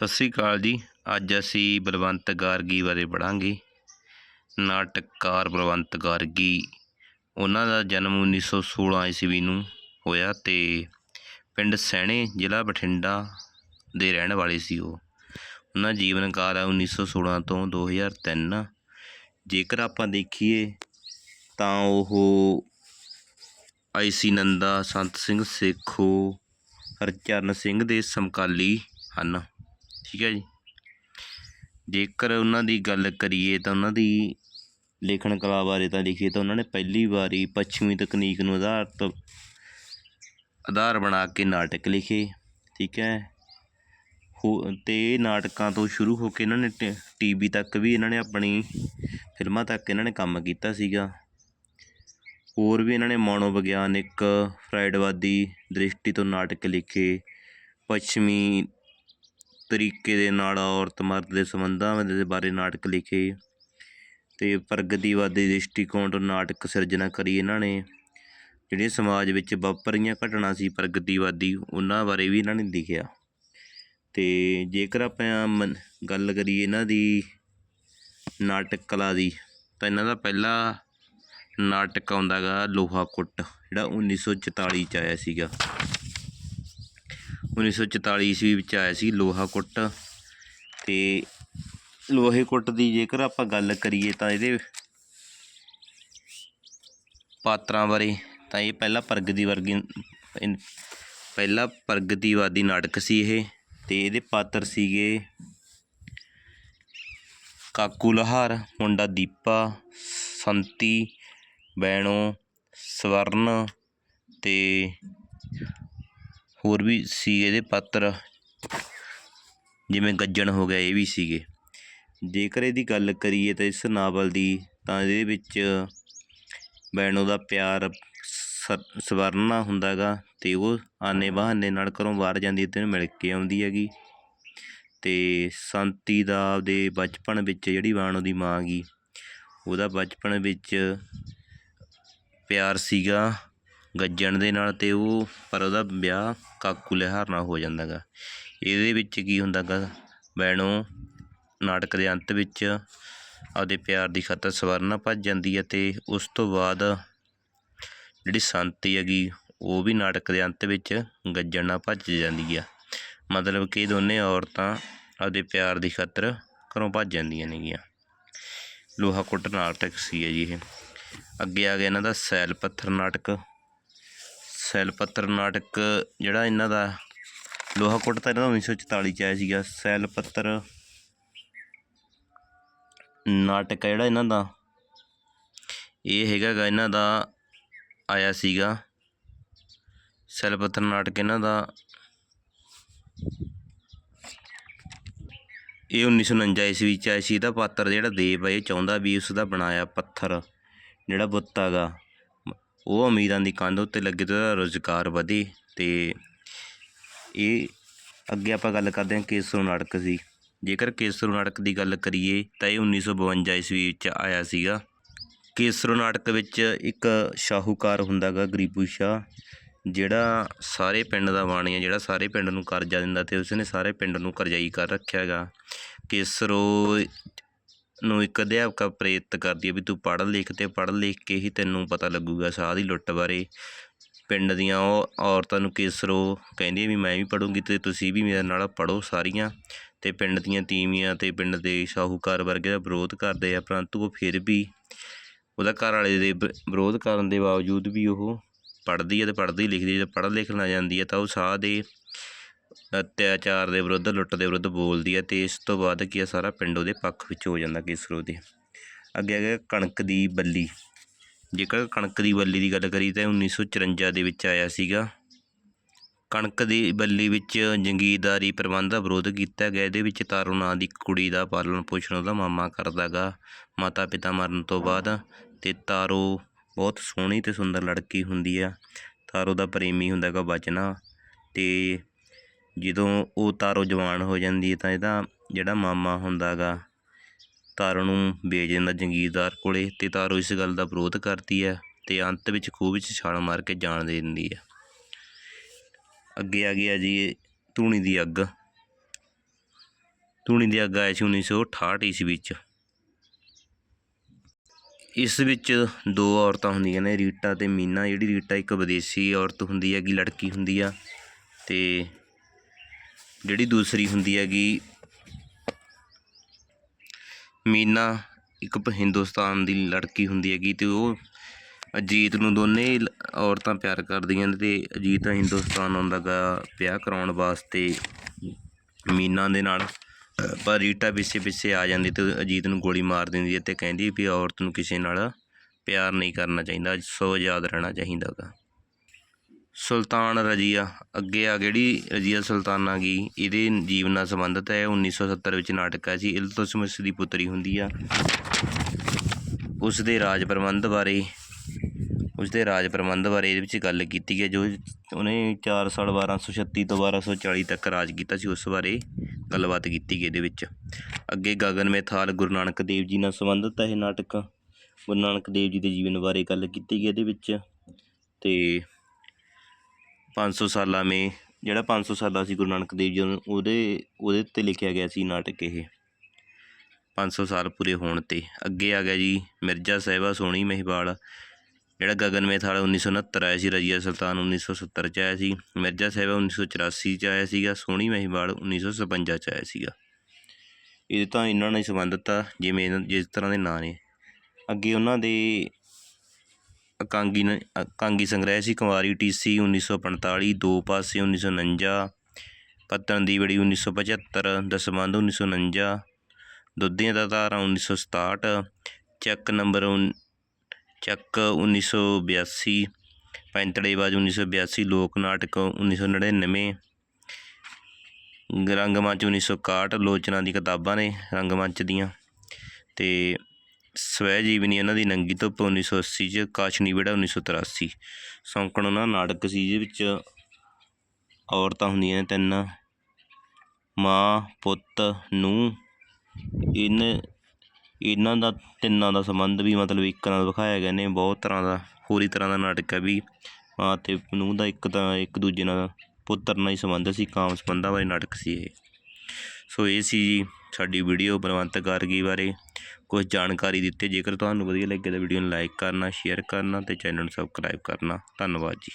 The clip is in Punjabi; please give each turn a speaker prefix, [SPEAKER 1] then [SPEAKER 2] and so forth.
[SPEAKER 1] ਸਤਿ ਸ੍ਰੀ ਅਕਾਲ ਜੀ। ਅੱਜ ਅਸੀਂ ਬਲਵੰਤ ਗਾਰਗੀ ਬਾਰੇ ਪੜ੍ਹਾਂਗੇ। ਨਾਟਕਕਾਰ ਬਲਵੰਤ ਗਾਰਗੀ। ਉਹਨਾਂ ਦਾ ਜਨਮ 1916 ਈਸਵੀ ਨੂੰ ਹੋਇਆ ਤੇ ਪਿੰਡ ਸੈਣੇ ਜ਼ਿਲ੍ਹਾ ਬਠਿੰਡਾ ਦੇ ਰਹਿਣ ਵਾਲੇ ਸੀ ਉਹ। ਉਹਨਾਂ ਜੀਵਨ ਕਾਲ ਆ 1916 ਤੋਂ 2003 ਜੇਕਰ ਆਪਾਂ ਦੇਖੀਏ ਤਾਂ ਉਹ ਆਈਸੀ ਨੰਦਾ, ਸੰਤ ਸਿੰਘ ਸੇਖੋ, ਹਰਚਰਨ ਸਿੰਘ ਦੇ ਸਮਕਾਲੀ ਹਨ। ਠੀਕ ਹੈ ਜੀ। ਜੇਕਰ ਉਹਨਾਂ ਦੀ ਗੱਲ ਕਰੀਏ ਤਾਂ ਉਹਨਾਂ ਦੀ ਲੇਖਣ ਕਲਾ ਬਾਰੇ ਤਾਂ ਲਿਖੀਏ ਤਾਂ ਉਹਨਾਂ ਨੇ ਪਹਿਲੀ ਵਾਰੀ ਪੱਛਮੀ ਤਕਨੀਕ ਨੂੰ ਆਧਾਰਿਤ ਆਧਾਰ ਬਣਾ ਕੇ ਨਾਟਕ ਲਿਖੇ, ਠੀਕ ਹੈ। ਹੋ ਤੇ ਨਾਟਕਾਂ ਤੋਂ ਸ਼ੁਰੂ ਹੋ ਕੇ ਇਹਨਾਂ ਨੇ ਟੀਵੀ ਤੱਕ ਵੀ ਇਹਨਾਂ ਨੇ ਆਪਣੀ ਫਿਲਮਾਂ ਤੱਕ ਇਹਨਾਂ ਨੇ ਕੰਮ ਕੀਤਾ ਸੀਗਾ। ਹੋਰ ਵੀ ਇਹਨਾਂ ਨੇ ਮਨੋਵਿਗਿਆਨਿਕ ਫਰਾਇਡਵਾਦੀ ਦ੍ਰਿਸ਼ਟੀ ਤੋਂ ਨਾਟਕ ਲਿਖੇ, ਪੱਛਮੀ ਤਰੀਕੇ ਦੇ ਨਾਲ ਔਰਤ ਮਰਦ ਦੇ ਸੰਬੰਧਾਂ ਦੇ ਬਾਰੇ ਨਾਟਕ ਲਿਖੇ। ਅਤੇ ਪ੍ਰਗਤੀਵਾਦੀ ਦ੍ਰਿਸ਼ਟੀਕੋਣ ਤੋਂ ਨਾਟਕ ਸਿਰਜਣਾ ਕਰੀ ਇਹਨਾਂ ਨੇ। ਜਿਹੜੇ ਸਮਾਜ ਵਿੱਚ ਵਾਪਰੀਆਂ ਘਟਨਾ ਸੀ ਪ੍ਰਗਤੀਵਾਦੀ, ਉਹਨਾਂ ਬਾਰੇ ਵੀ ਇਹਨਾਂ ਨੇ ਲਿਖਿਆ। ਅਤੇ ਜੇਕਰ ਆਪਾਂ ਮਨ- ਗੱਲ ਕਰੀਏ ਇਹਨਾਂ ਦੀ ਨਾਟਕ ਕਲਾ ਦੀ, ਤਾਂ ਇਹਨਾਂ ਦਾ ਪਹਿਲਾ ਨਾਟਕ ਆਉਂਦਾ ਗਾ ਲੋਹਾ ਕੁੱਟ ਜਿਹੜਾ 1944 ਚ ਆਇਆ ਸੀਗਾ। 1944 ਈਸਵੀ ਵਿੱਚ ਆਇਆ ਸੀ ਲੋਹਾ ਕੁੱਟ ਤੇ ਲੋਹੇ ਕੁੱਟ ਦੀ ਜੇਕਰ ਆਪਾਂ ਗੱਲ ਕਰੀਏ ਤਾਂ ਇਹਦੇ ਪਾਤਰਾਂ ਬਾਰੇ ਤਾਂ ਇਹ ਪਹਿਲਾ ਪ੍ਰਗਤੀ ਵਰਗੀ ਪਹਿਲਾ ਪ੍ਰਗਤੀਵਾਦੀ ਨਾਟਕ ਸੀ ਇਹ ਤੇ ਇਹਦੇ ਪਾਤਰ ਸੀਗੇ ਕਾਕੂ ਲਹਾਰ, ਮੁੰਡਾ ਦੀਪਾ, ਸੰਤੀ, ਬੈਣੋ, ਸਵਰਨ ਤੇ ਹੋਰ ਵੀ ਸੀ ਇਹਦੇ ਪਾਤਰ। ਜਿਵੇਂ ਗੱਜਣ ਹੋ ਗਿਆ, ਇਹ ਵੀ ਸੀਗੇ। ਜੇਕਰ ਇਹਦੀ ਗੱਲ ਕਰੀਏ ਤਾਂ ਇਸ ਨਾਵਲ ਦੀ, ਤਾਂ ਇਹਦੇ ਵਿੱਚ ਬੈਣੋ ਦਾ ਪਿਆਰ ਸ- ਸਵਰਨ ਹੁੰਦਾ ਗਾ ਤੇ ਉਹ ਆਨੇ ਬਹਾਨੇ ਨਾਲ ਘਰੋਂ ਬਾਹਰ ਜਾਂਦੀ ਤੇ ਮਿਲ ਕੇ ਆਉਂਦੀ ਹੈਗੀ। ਤੇ ਸੰਤੀ ਦਾ ਆਪਦੇ ਬਚਪਨ ਵਿੱਚ ਜਿਹੜੀ ਬਾਣੋ ਦੀ ਮਾਂ ਗੀ, ਉਹਦਾ ਬਚਪਨ ਵਿੱਚ ਪਿਆਰ ਸੀਗਾ। ਗੱਜਣ ਦੇ ਨਾਲ ਤੇ ਉਹ, ਪਰ ਉਹਦਾ ਵਿਆਹ ਕਾਕੂ ਲਿਹਾਰ ਨਾਲ ਹੋ ਜਾਂਦਾ ਗਾ ਇਹਦੇ ਵਿੱਚ ਕੀ ਹੁੰਦਾ ਗਾ ਬੈਣੋ ਨਾਟਕ ਦੇ ਅੰਤ ਵਿੱਚ ਆਪਦੇ ਪਿਆਰ ਦੀ ਖਾਤਰ ਸਵਰਨਾ ਭੱਜ ਜਾਂਦੀ ਹੈ ਅਤੇ ਉਸ ਤੋਂ ਬਾਅਦ ਜਿਹੜੀ ਸੰਤੀ ਹੈਗੀ, ਉਹ ਵੀ ਨਾਟਕ ਦੇ ਅੰਤ ਵਿੱਚ ਗੱਜਣ ਨਾਲ ਭੱਜ ਜਾਂਦੀ ਆ। ਮਤਲਬ ਕਿ ਦੋਨੇ ਔਰਤਾਂ ਆਪਦੇ ਪਿਆਰ ਦੀ ਖਾਤਰ ਘਰੋਂ ਭੱਜ ਜਾਂਦੀਆਂ ਨੇਗੀਆਂ। ਲੋਹਾ ਕੁੱਟ ਨਾਟਕ ਸੀ ਹੈ ਜੀ ਇਹ। ਅੱਗੇ ਆ ਗਿਆ ਇਹਨਾਂ ਦਾ ਸੈਲ ਪੱਥਰ ਨਾਟਕ। ਸੈਲ ਪੱਤਰ ਨਾਟਕ ਜਿਹੜਾ ਇਹਨਾਂ ਦਾ ਲੋਹਾ ਕੁੱਟ ਤਾਂ ਇਹਨਾਂ ਦਾ 1944 ਚ ਆਇਆ ਸੀਗਾ ਸੈਲ ਪੱਤਰ ਨਾਟਕ ਆ ਜਿਹੜਾ ਇਹਨਾਂ ਦਾ। ਇਹ ਹੈਗਾ ਇਹਨਾਂ ਦਾ ਆਇਆ ਸੀਗਾ। ਸੈਲ ਪੱਥਰ ਨਾਟਕ ਇਹਨਾਂ ਦਾ। ਇਹ 1949 ਈਸਵੀ ਚ ਆਇਆ ਸੀ, ਇਹਦਾ ਪਾਤਰ ਜਿਹੜਾ ਦੇਵ ਹੈ ਇਹ ਚਾਹੁੰਦਾ ਵੀ ਉਸ ਦਾ ਬਣਾਇਆ ਪੱਥਰ ਜਿਹੜਾ ਬੁੱਤ ਹੈਗਾ ਉਹ ਅਮੀਰਾਂ ਦੀ ਕੰਧ ਉੱਤੇ ਲੱਗੇ ਤੇ ਉਹਦਾ ਰੁਜ਼ਗਾਰ ਵਧੇ ਅਤੇ ਇਹ ਅੱਗੇ ਆਪਾਂ ਗੱਲ ਕਰਦੇ ਹਾਂ ਕੇਸਰੋ ਨਾਟਕ ਸੀ ਜੇਕਰ ਕੇਸਰੋ ਨਾਟਕ ਦੀ ਗੱਲ ਕਰੀਏ ਤਾਂ ਇਹ 1952 ਈਸਵੀ ਵਿੱਚ ਆਇਆ ਸੀਗਾ। ਕੇਸਰੋ ਨਾਟਕ ਵਿੱਚ ਇੱਕ ਸ਼ਾਹੂਕਾਰ ਹੁੰਦਾ ਗਾ, ਗਰੀਬੂ ਸ਼ਾਹ, ਜਿਹੜਾ ਸਾਰੇ ਪਿੰਡ ਦਾ ਬਾਣੀ ਹੈ, ਜਿਹੜਾ ਸਾਰੇ ਪਿੰਡ ਨੂੰ ਕਰਜ਼ਾ ਦਿੰਦਾ ਤੇ ਉਸਨੇ ਸਾਰੇ ਪਿੰਡ ਨੂੰ ਕਰਜ਼ਾਈ ਕਰ ਰੱਖਿਆ ਗਾ। ਕੇਸਰੋ ਨੂੰ ਇੱਕ ਅਧਿਆਪਕਾ ਪ੍ਰੇਰਿਤ ਕਰਦੀ ਹੈ ਵੀ ਤੂੰ ਪੜ੍ਹ ਲਿਖ ਅਤੇ ਪੜ੍ਹ ਲਿਖ ਕੇ ਹੀ ਤੈਨੂੰ ਪਤਾ ਲੱਗੂਗਾ ਸਾਹ ਦੀ ਲੁੱਟ ਬਾਰੇ। ਪਿੰਡ ਦੀਆਂ ਉਹ ਔਰਤਾਂ ਨੂੰ ਕਿਸਰੋ ਕਹਿੰਦੀ ਵੀ ਮੈਂ ਵੀ ਪੜੂੰਗੀ ਅਤੇ ਤੁਸੀਂ ਵੀ ਮੇਰੇ ਨਾਲ ਪੜ੍ਹੋ ਸਾਰੀਆਂ। ਅਤੇ ਪਿੰਡ ਦੀਆਂ ਤੀਵੀਆਂ ਅਤੇ ਪਿੰਡ ਦੇ ਸ਼ਾਹੂਕਾਰ ਵਰਗੇ ਦਾ ਵਿਰੋਧ ਕਰਦੇ ਆ, ਪਰੰਤੂ ਉਹ ਫਿਰ ਵੀ ਉਹਦਾ ਘਰ ਵਾਲੇ ਦੇ ਵਿ- ਵਿਰੋਧ ਕਰਨ ਦੇ ਬਾਵਜੂਦ ਵੀ ਉਹ ਪੜ੍ਹਦੀ ਹੈ ਅਤੇ ਪੜ੍ਹਦੀ ਲਿਖਦੀ ਹੈ ਤੇ ਪੜ੍ਹ ਲਿਖ ਨਾ ਜਾਂਦੀ ਹੈ ਤਾਂ ਉਹ ਸਾਹ ਦੇ ਅਤਿਆਚਾਰ ਦੇ ਵਿਰੁੱਧ, ਲੁੱਟ ਦੇ ਵਿਰੁੱਧ ਬੋਲਦੀ ਹੈ ਅਤੇ ਇਸ ਤੋਂ ਬਾਅਦ ਕੀ ਆ ਸਾਰਾ ਪਿੰਡ ਉਹਦੇ ਪੱਖ ਵਿੱਚ ਹੋ ਜਾਂਦਾ ਕੇਸਰੋ ਦੇ ਅੱਗੇ ਆ ਗਿਆ ਕਣਕ ਦੀ ਬੱਲੀ। ਜੇਕਰ ਕਣਕ ਦੀ ਬੱਲੀ ਦੀ ਗੱਲ ਕਰੀ ਤਾਂ ਇਹ 1954 ਦੇ ਵਿੱਚ ਆਇਆ ਸੀਗਾ। ਕਣਕ ਦੀ ਬੱਲੀ ਵਿੱਚ ਜੰਗੀਰਦਾਰੀ ਪ੍ਰਬੰਧ ਦਾ ਵਿਰੋਧ ਕੀਤਾ ਗਿਆ। ਇਹਦੇ ਵਿੱਚ ਤਾਰੋ ਨਾਂ ਦੀ ਕੁੜੀ ਦਾ ਪਾਲਣ ਪੋਸ਼ਣ ਉਹਦਾ ਮਾਮਾ ਕਰਦਾ ਗਾ। ਮਾਤਾ ਪਿਤਾ ਮਰਨ ਤੋਂ ਬਾਅਦ ਤੇ ਤਾਰੋ ਬਹੁਤ ਸੋਹਣੀ ਤੇ ਸੁੰਦਰ ਲੜਕੀ ਹੁੰਦੀ ਆ। ਤਾਰੋ ਦਾ ਪ੍ਰੇਮੀ ਹੁੰਦਾ ਗਾ ਬਚਨਾ ਤੇ ਜਦੋਂ ਉਹ ਤਾਰੋ ਜਵਾਨ ਹੋ ਜਾਂਦੀ ਹੈ ਤਾਂ ਇਹਦਾ ਜਿਹੜਾ ਮਾਮਾ ਹੁੰਦਾ ਗਾ ਤਾਰੋ ਨੂੰ ਵੇਚ ਦਿੰਦਾ ਜੰਗੀਰਦਾਰ ਕੋਲ ਅਤੇ ਤਾਰੋ ਇਸ ਗੱਲ ਦਾ ਵਿਰੋਧ ਕਰਦੀ ਹੈ ਅਤੇ ਅੰਤ ਵਿੱਚ ਖੂਹ ਵਿੱਚ ਛਾਲ ਮਾਰ ਕੇ ਜਾਨ ਦੇ ਦਿੰਦੀ ਹੈ। ਅੱਗੇ ਆ ਗਿਆ ਜੀ ਧੂਣੀ ਦੀ ਅੱਗ। ਧੂਣੀ ਦੀ ਅੱਗ ਆਇਆ ਸੀ 1968 ਈਸਵੀ ਵਿੱਚ ਇਸ ਵਿੱਚ ਦੋ ਔਰਤਾਂ ਹੁੰਦੀਆਂ ਨੇ, ਰੀਟਾ ਤੇ ਮੀਨਾ। ਜਿਹੜੀ ਰੀਟਾ ਇੱਕ ਵਿਦੇਸ਼ੀ ਔਰਤ ਹੁੰਦੀ ਹੈਗੀ, ਲੜਕੀ ਹੁੰਦੀ ਆ ਤੇ ਜਿਹੜੀ ਦੂਸਰੀ ਹੁੰਦੀ ਹੈਗੀ ਮੀਨਾ, ਇੱਕ ਪ- ਹਿੰਦੁਸਤਾਨ ਦੀ ਲੜਕੀ ਹੁੰਦੀ ਹੈਗੀ ਤੇ ਉਹ ਅਜੀਤ ਨੂੰ ਦੋਨੇ ਲ- ਔਰਤਾਂ ਪਿਆਰ ਕਰਦੀਆਂ ਨੇ ਤੇ ਅਜੀਤ ਹਿੰਦੁਸਤਾਨ ਆਉਂਦਾ ਗਾ ਵਿਆਹ ਕਰਾਉਣ ਵਾਸਤੇ ਮੀਨਾ ਦੇ ਨਾਲ। ਪਰ ਰੀਟਾ ਪਿੱਛੇ ਪਿੱਛੇ ਆ ਜਾਂਦੀ ਤੇ ਅਜੀਤ ਨੂੰ ਗੋਲੀ ਮਾਰ ਦਿੰਦੀ ਹੈ ਤੇ ਕਹਿੰਦੀ ਵੀ ਔਰਤ ਨੂੰ ਕਿਸੇ ਨਾਲ ਪਿਆਰ ਨਹੀਂ ਕਰਨਾ ਚਾਹੀਦਾ, ਸੋ ਆਜ਼ਾਦ ਰਹਿਣਾ ਚਾਹੀਦਾ ਗਾ। ਸੁਲਤਾਨ ਰਜੀਆ, ਅੱਗੇ ਆ ਜਿਹੜੀ ਰਜੀਆ ਸੁਲਤਾਨਾ ਗੀ ਇਹਦੇ ਜੀਵਨ ਨਾਲ ਸੰਬੰਧਿਤ ਹੈ 1970 ਵਿੱਚ ਨਾਟਕ ਹੈ ਜੀ ਇਲਤੁਤਮਿਸ਼ ਦੀ ਪੁੱਤਰੀ ਹੁੰਦੀ ਆ। ਉਸ ਦੇ ਰਾਜ ਪ੍ਰਬੰਧ ਬਾਰੇ ਉਸ ਦੇ ਰਾਜ ਪ੍ਰਬੰਧ ਬਾਰੇ ਇਹਦੇ ਵਿੱਚ ਗੱਲ ਕੀਤੀ ਹੈ, ਜੋ ਉਹਨੇ 4 ਸਾਲ 1236 ਤੋਂ 1240 ਤੱਕ ਰਾਜ ਕੀਤਾ ਸੀ, ਉਸ ਬਾਰੇ ਗੱਲਬਾਤ ਕੀਤੀ ਗਈ ਇਹਦੇ ਵਿੱਚ। ਅੱਗੇ ਗਗਨ ਮੇਥਾਲ, ਗੁਰੂ ਨਾਨਕ ਦੇਵ ਜੀ ਨਾਲ ਸੰਬੰਧਿਤ ਹੈ ਇਹ ਨਾਟਕ। ਗੁਰੂ ਨਾਨਕ ਦੇਵ ਜੀ ਦੇ ਜੀਵਨ ਬਾਰੇ ਗੱਲ ਕੀਤੀ ਗਈ ਇਹਦੇ ਵਿੱਚ। ਤੇ ਪੰਜ ਸੌ ਸਾਲਾਂ ਮੇ, ਜਿਹੜਾ ਪੰਜ ਸੌ ਸਾਲਾ ਸੀ ਗੁਰੂ ਨਾਨਕ ਦੇਵ ਜੀ ਨੂੰ ਉਹਦੇ ਉਹਦੇ ਉੱਤੇ ਲਿਖਿਆ ਗਿਆ ਸੀ ਨਾਟਕ ਇਹ। ਪੰਜ ਸੌ ਸਾਲ ਪੂਰੇ ਹੋਣ ਤੇ ਅੱਗੇ ਆ ਗਿਆ ਜੀ ਮਿਰਜ਼ਾ ਸਾਹਿਬਾ ਸੋਹਣੀ ਮਹਿਵਾਲ ਜਿਹੜਾ ਗਗਨ ਮੇਥਾਲ 1969 ਆਇਆ ਸੀ, ਰਜੀਆ ਸੁਲਤਾਨ 1970 ਚ ਆਇਆ ਸੀ, ਮਿਰਜ਼ਾ ਸਾਹਿਬਾ 1984 ਚ ਆਇਆ ਸੀਗਾ, ਸੋਹਣੀ ਮਹਿਵਾਲ 1956 ਚ ਆਇਆ ਸੀਗਾ। ਇਹ ਤਾਂ ਇਹਨਾਂ ਨਾਲ ਹੀ ਸੰਬੰਧਿਤ ਆ, ਜਿਵੇਂ ਜਿਸ ਤਰ੍ਹਾਂ ਦੇ ਨਾਂ ਨੇ। ਅੱਗੇ ਉਹਨਾਂ ਦੇ ਇਕਾਂਗੀ ਨ- ਇਕਾਂਗੀ ਸੰਗ੍ਰਹਿ ਸੀ, ਕੁਵਾਰੀ ਟੀ ਸੀ ਉੱਨੀ ਸੌ ਪੰਤਾਲੀ, ਦੋ ਪਾਸੇ ਉੱਨੀ ਸੌ ਉਣੰਜਾ, ਪੱਤਣ ਦੀ ਬੜੀ 1975 ਦਸਵੰਧ 1949 ਦੁੱਧੀਆਂ ਦਾ ਧਾਰਾ 1967 ਚੱਕ ਨੰਬਰ ਉਨ- ਚੱਕ 1982 ਪੈਂਤੜੇਬਾਜ਼ 1982 ਲੋਕ ਨਾਟਕ 1999 ਰੰਗਮੰਚ 1961 ਲੋਚਨਾ ਦੀ ਕਿਤਾਬਾਂ ਨੇ ਰੰਗਮੰਚ ਦੀਆਂ ਅਤੇ ਸਵੈ ਜੀਵਨੀ ਇਹਨਾਂ ਦੀ ਨੰਗੀ ਧੁੱਪ 1980 ਚ, ਕਾਸ਼ਨੀ ਵਿਹੜਾ ਉੱਨੀ ਸੌ ਤਰਾਸੀ। ਸੌਂਕਣ ਉਹਨਾਂ ਨਾਟਕ ਸੀ ਜਿਹਦੇ ਵਿੱਚ ਔਰਤਾਂ ਹੁੰਦੀਆਂ ਨੇ ਤਿੰਨ, ਮਾਂ, ਪੁੱਤ ਨੂੰ ਇਹਨ ਇਹਨਾਂ ਦਾ ਤਿੰਨਾਂ ਦਾ ਸੰਬੰਧ ਵੀ ਮਤਲਬ ਇੱਕ ਨਾਲ ਵਿਖਾਇਆ ਗਿਆ ਨੇ, ਬਹੁਤ ਤਰ੍ਹਾਂ ਦਾ, ਪੂਰੀ ਤਰ੍ਹਾਂ ਦਾ ਨਾਟਕ ਹੈ ਵੀ ਮਾਂ ਤੇ ਨੂੰਹ ਦਾ ਇੱਕ ਤਾਂ ਇੱਕ ਦੂਜੇ ਨਾਲ ਪੁੱਤਰ ਨਾਲ ਹੀ ਸੰਬੰਧ ਸੀ, ਕਾਮ ਸੰਬੰਧਾਂ ਬਾਰੇ ਨਾਟਕ ਸੀ ਇਹ। ਸੋ ਇਹ ਸੀ ਜੀ ਸਾਡੀ ਵੀਡੀਓ ਬਲਵੰਤ ਗਾਰਗੀ ਬਾਰੇ। ਕੁਝ ਜਾਣਕਾਰੀ ਦਿੱਤੀ। ਜੇਕਰ ਤੁਹਾਨੂੰ ਵਧੀਆ ਲੱਗੇ ਤਾਂ ਵੀਡੀਓ ਨੂੰ ਲਾਈਕ ਕਰਨਾ ਸ਼ੇਅਰ ਕਰਨਾ ਅਤੇ ਚੈਨਲ ਨੂੰ ਸਬਸਕ੍ਰਾਈਬ ਕਰਨਾ। ਧੰਨਵਾਦ ਜੀ।